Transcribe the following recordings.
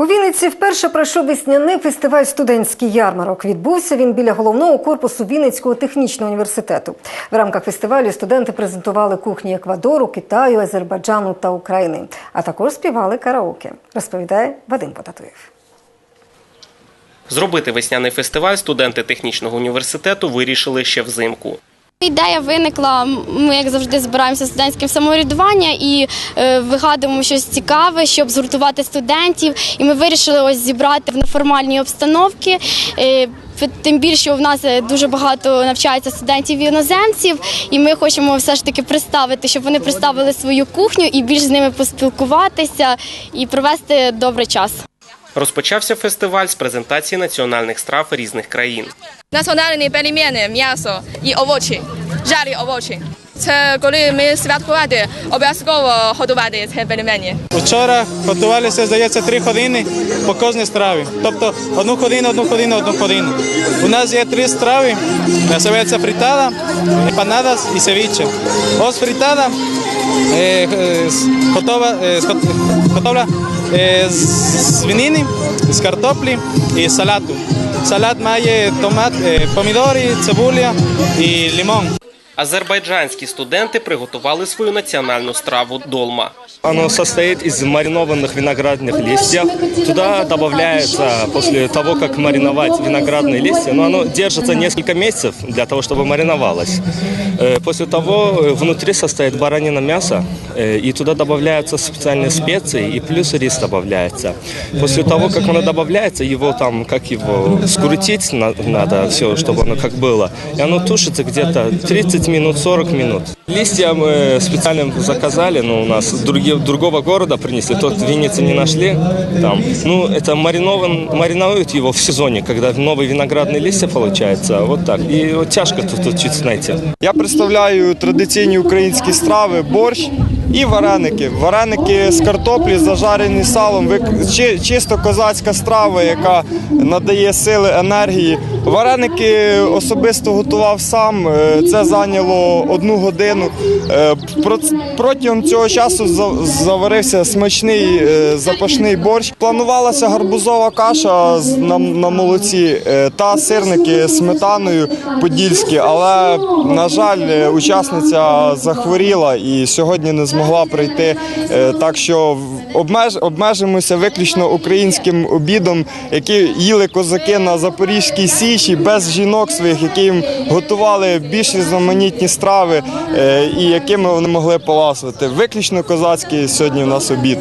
У Вінниці вперше пройшов весняний фестиваль студентський ярмарок. Відбувся він біля головного корпусу Вінницького технічного університету. В рамках фестивалю студенти презентували кухні Еквадору, Китаю, Азербайджану та України, а також співали караоке. Розповідає Вадим Потатуєв. Зробити весняний фестиваль студенти технічного університету вирішили ще взимку. Ідея виникла. Ми, як завжди, збираємося студентським самоврядування і е, вигадуємо щось цікаве, щоб згуртувати студентів. І ми вирішили ось зібрати в неформальній обстановці. Е, Тим більше в нас е, дуже багато навчається студентів іноземців, і ми хочемо все ж таки представити, щоб вони представили свою кухню і більш з ними поспілкуватися і провести добрий час. Розпочався фестиваль з презентації національних страв різних країн. національні пельмені, м'ясо і овочі, жарі овочі. Це коли ми святкувати, обов'язково готувати ці пельмені. Вчора готувалися, здається, три години по кожній страві. Тобто одну годину, одну годину, одну годину. У нас є три страви, називається фрітада, емпанадас і севіче. Ось фрітада е, е, з- готова, е, свинини, з картоплі і салату. Салат має томат, е, помідори, цибуля і лимон. Азербайджанські студенти приготували свою національну страву долма. Оно состоит из маринованных виноградных листьев. Туда добавляется, после того, как мариновать виноградные листья, но оно держится несколько месяцев для того, чтобы мариновалось. Э, После того э, внутри состоит баранина мясо, э, и туда добавляются специальные специи, и плюс рис добавляется. После того, как оно добавляется, его там, как его, скрутить на- надо все, чтобы оно как было. И оно тушится где-то 30 минут, 40 минут. Листья мы специально заказали, но у нас другие, другого города принесли, тот в Виннице не нашли. Там. Ну, это маринован, мариновывают его в сезоне, когда новые виноградные листья получается, вот так. И вот тяжко тут, тут чуть найти. Я представляю традиційні українські страви борщ і вареники. Вареники з картоплі, зажарені салом, чисто козацька страва, яка надає сили енергії. Вареники особисто готував сам. е, Це зайняло одну годину. Е, Протягом цього часу заварився смачний е, запашний борщ. Планувалася гарбузова каша на, молоці та сирники сметаною подільські, але на жаль, учасниця захворіла і сьогодні не змогла прийти. Е, Так що обмеж, обмежимося виключно українським обідом, які їли козаки на Запорізькій січі без жінок своїх, які їм готували більш різноманітні страви е, і якими вони могли поласувати. Виключно козацький сьогодні в нас обід.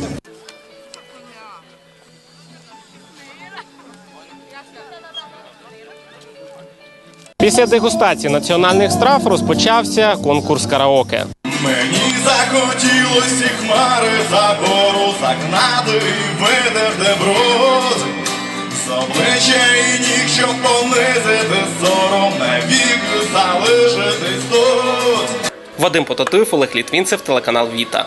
Після дегустації національних страв розпочався конкурс караоке. Мені захотілося хмари за гору загнати і де бруд з обличчя і ніг, щоб понизити сором навік залишитись тут. Вадим Потатуєв, Олег Літвінцев, телеканал Віта.